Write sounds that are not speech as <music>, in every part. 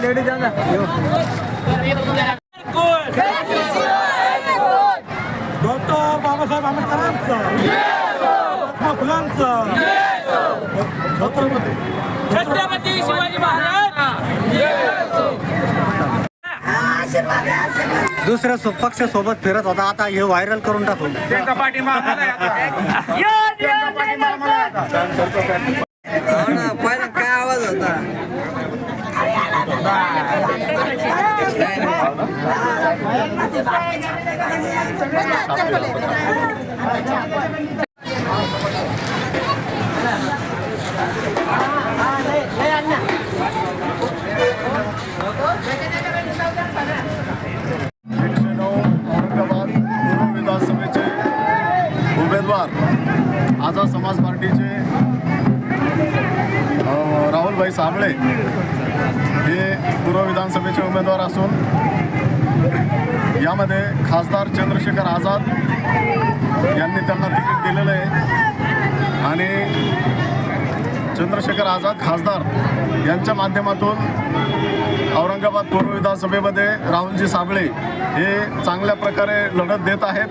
Ladies doctor Babasaheb आंबेडकरांचं. महात्मा फुलांचं छत्रपती. छत्रपती शिवाजी महाराज. दुसऱ्या सो- पक्षासोबत फिरत होता. आता हे व्हायरल करून टाकू. <laughs> पहिला काय आवाज होता. एकशे राहुलभाई साबळे हे पूर्व विधानसभेचे उमेदवार असून यामध्ये खासदार चंद्रशेखर आझाद यांनी त्यांना तिकीट दिलेलं आहे. आणि चंद्रशेखर आझाद खासदार यांच्या माध्यमातून औरंगाबाद पूर्व विधानसभेमध्ये राहुलजी साबळे हे चांगल्या प्रकारे लढत देत आहेत.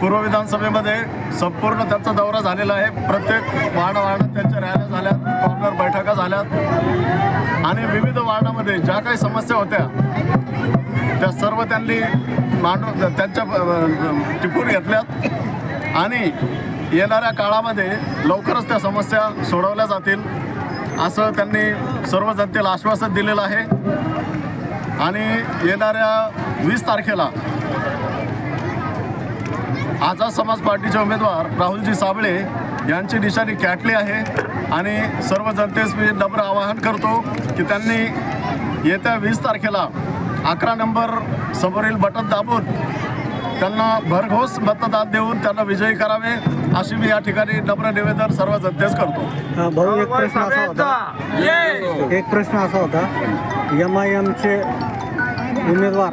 पूर्व विधानसभेमध्ये संपूर्ण त्यांचा दौरा झालेला आहे. प्रत्येक वार्ड वार्डात वार्डामध्ये ज्या काही समस्या होत्या त्या सर्व त्यांनी मांडून त्यांच्या टिपून घेतल्यात. आणि येणाऱ्या काळामध्ये लवकरच त्या समस्या सोडवल्या जातील असं त्यांनी सर्व जनतेला आश्वासन दिलेलं आहे. आणि येणाऱ्या वीस तारखेला आझाद समाज पार्टीचे उमेदवार राहुलजी साबळे यांची निशाणी कॅटली आहे. आणि सर्व जनतेस मी नम्र आवाहन करतो की त्यांनी येत्या वीस तारखेला अकरा नंबर समोरील बटन दाबून त्यांना भरघोस मतदान देऊन त्यांना विजयी करावे अशी मी या ठिकाणी नम्र निवेदन सर्व जनतेस करतो. भाऊ एक प्रश्न असा होता. एक प्रश्न असा होता. एम आय एमचे उमेदवार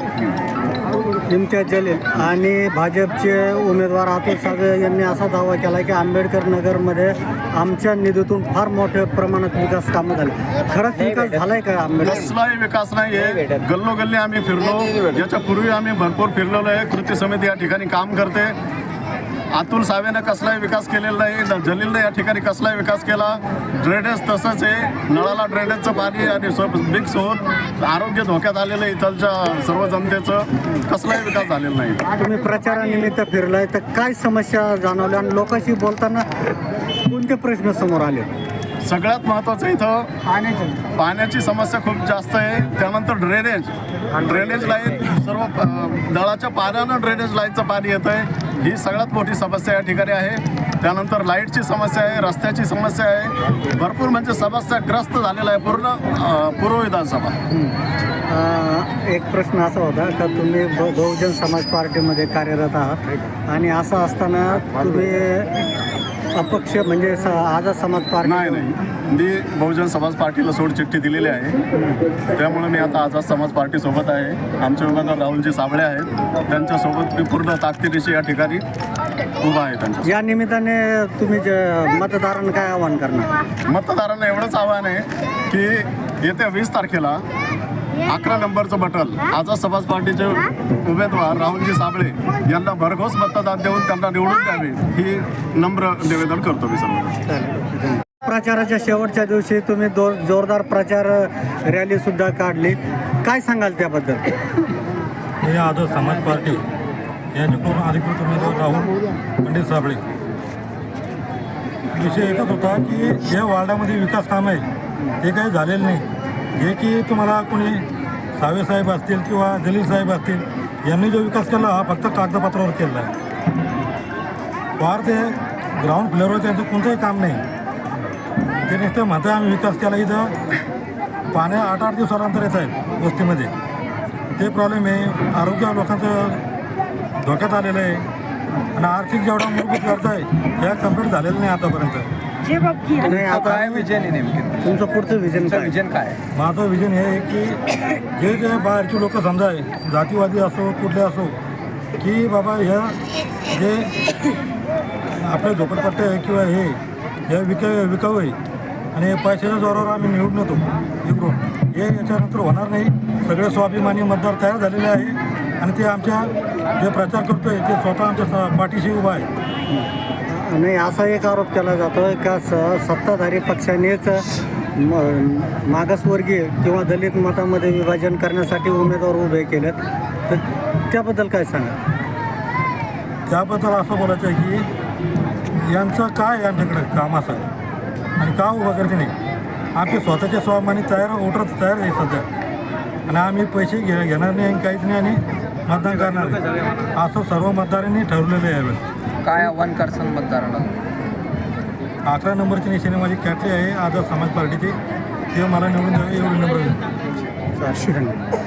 इम्तियाज जलील आणि भाजपचे उमेदवार अतुल सावे यांनी असा दावा केला की आंबेडकर नगरमध्ये आमच्या निधीतून फार मोठ्या प्रमाणात विकास कामं झाले. खरंच विकास झालाय का आंबेडकर? कसलाही विकास नाही आहे गल्लोगल्ली आम्ही फिरलो. याच्या पूर्वी आम्ही भरपूर फिरलेलो आहे. कृती समिती या ठिकाणी काम करते. अतुल सावेनं कसलाही विकास केलेला नाही. जलीलनं या ठिकाणी कसलाही विकास केला. ड्रेनेज तसंच आहे. नळाला ड्रेनेजचं पाणी आणि सब मिक्स होऊन आरोग्य धोक्यात आलेलं आहे इथलच्या सर्व जनतेचं. कसलाही विकास झालेला नाही. तुम्ही प्रचारानिमित्त फिरलाय. तर काय समस्या जाणवल्या? आणि लोकांशी बोलताना कोणते प्रश्न समोर आले? सगळ्यात महत्त्वाचं इथं पाण्याची. समस्या खूप जास्त आहे. त्यानंतर ड्रेनेज ड्रेनेज लाईन सर्व अ, नळाच्या पाण्यानं ड्रेनेज लाईनचं पाणी येतं आहे. ही सगळ्यात मोठी समस्या या ठिकाणी आहे. त्यानंतर लाईटची समस्या आहे रस्त्याची समस्या आहे. भरपूर म्हणजे समस्या ग्रस्त झालेला आहे पूर्ण पूर्व विधानसभा. एक प्रश्न असा होता का तुम्ही बहुजन समाज पार्टीमध्ये कार्यरत आहात? आणि असं असताना तुम्ही अपक्ष म्हणजे स- आझाद समाज पार्टी नाही नाही. मी बहुजन समाज पार्टीला सोड चिठ्ठी दिलेली आहे. त्यामुळे मी आता आझाद समाज पार्टीसोबत आहे. आमचे उमेदवार राहुलजी साबळे आहेत. त्यांच्यासोबत मी पूर्ण ताकदीनिशी या ठिकाणी उभा आहे त्यांच्या या निमित्ताने तुम्ही जे मतदारांना काय आवाहन करणार? मतदारांना एवढंच आव्हान आहे की येत्या वीस तारखेला अकरा नंबरचं बटन. आझाद समाज पार्टीचे उमेदवार राहुलजी साबळे यांना भरघोस मतदान देऊन त्यांना निवडून द्यावे. ही नम्र निवेदन करतो मी सर्व प्रचाराच्या शेवटच्या दिवशी तुम्ही दो जोरदार प्रचार रॅली सुद्धा काढली. काय सांगाल त्याबद्दल? हे आझाद समाज पार्टी यांच्याकडून अधिकृत उमेदवार राहुल पंडित साबळे. विषय एकच होता की ज्या वार्डामध्ये विकास काम आहे ते काही झालेलं नाही. जे की तुम्हाला कोणी सावे साहेब असतील किंवा जलील साहेब असतील यांनी जो विकास केला हा फक्त कागदपत्रावर केला आहे. फार ते ग्राउंड फ्लोअरवर त्यांचं कोणतंही काम नाही. ते नुसते म्हणते आम्ही विकास केला इथं पाण्या आठ आठ दिवसानंतर येत आहेत वस्तीमध्ये. ते प्रॉब्लेम आहे आरोग्य लोकांचं धोक्यात आलेलं आहे. आणि आर्थिक जेवढा मूलभूत गरज आहे हे कंप्लीट झालेलं नाही आतापर्यंत. नाही आता काय विजन आहे नेमकी? तुमचं पुढचं विजन काय? विजन काय? माझं विजन हे आहे की जे जे बाहेरचे लोक समजा आहे जातीवादी असो कुठले असो की बाबा ह्या जे आपल्या झोपडपट्ट्या आहे किंवा हे हे विका विकाऊ आहे आणि पैशाच्या जोरावर आम्ही निवडून येतो. इकडून हे याच्यानंतर होणार नाही. सगळे स्वाभिमानी मतदार तयार झालेले आहे आणि ते आमच्या जे प्रचार करतोय ते स्वतः आमच्या स- पाठीशी उभा आहे. आणि असा एक आरोप केला जातो का स सत्ताधारी पक्षानेच म- मागासवर्गीय किंवा दलित मतामध्ये विभाजन करण्यासाठी उमेदवार उभे केलेत. तर त्याबद्दल काय सांगा? त्याबद्दल असं बोलायचं आहे की यांचं काय आहे काम असं आणि का उभं करते नाही? आमचे स्वतःचे स्वाभिमानी तयार उठत तयार आहे सध्या. आणि आम्ही पैसे घे घेणार नाही आणि काहीच नाही आणि मतदान करणार नाही. असं सर्व मतदारांनी ठरवलेलं आहे यावेळेस. काय आव्हान करसान मतदाराला? अकरा नंबरची निशाणी माझी कॅटली आहे आझाद समाज पार्टीची. ते मला निवडून द्यावे एवढी नंबर. धन्यवाद